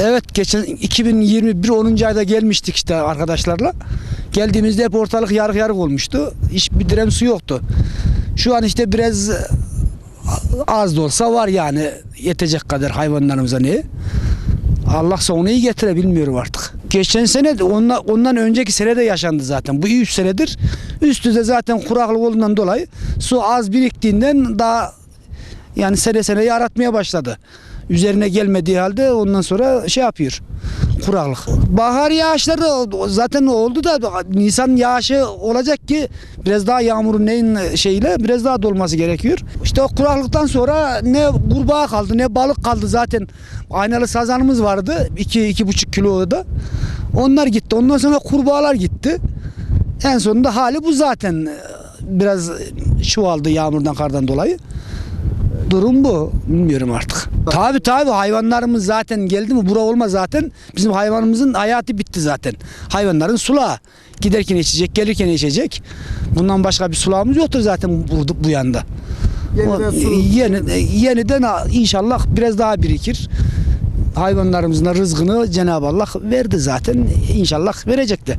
Evet geçen 2021 10. ayda gelmiştik işte arkadaşlarla. Geldiğimizde hep ortalık yarık yarık olmuştu. Hiçbir direm su yoktu. Şu an işte biraz az da olsa var yani yetecek kadar hayvanlarımıza ne? Allah sonunu iyi getire bilmiyorum artık. Geçen sene ondan, ondan önceki sene de yaşandı zaten. Bu 3 senedir üst üste zaten kuraklık olduğundan dolayı su az biriktiğinden daha yani sene sene yaratmaya başladı. Üzerine gelmediği halde ondan sonra şey yapıyor. Kuraklık. Bahar yağışları zaten oldu da Nisan yağışı olacak ki biraz daha yağmurun neyin şeyle biraz daha dolması gerekiyor. İşte o kuraklıktan sonra ne kurbağa kaldı ne balık kaldı zaten. Aynalı sazanımız vardı 2 iki, iki buçuk kilo da. Onlar gitti. Ondan sonra kurbağalar gitti. En sonunda hali bu zaten. Biraz çoğaldı yağmurdan kardan dolayı. Durum bu. Bilmiyorum artık. Tabi tabi hayvanlarımız zaten geldi mi bura olmaz zaten. Bizim hayvanımızın hayatı bitti zaten. Hayvanların sulağı. Giderken içecek, gelirken içecek. Bundan başka bir sulağımız yoktur zaten bu, bu yanda. Yeniden su- yeni, yeniden inşallah biraz daha birikir. Hayvanlarımızın rızkını Cenab-ı Allah verdi zaten. İnşallah verecek de.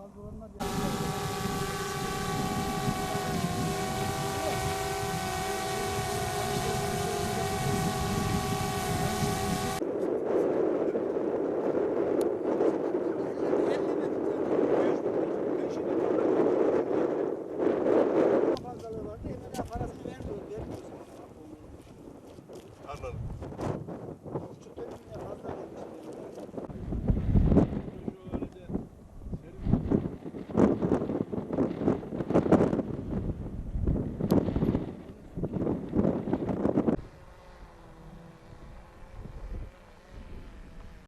fazlalarına bir... Para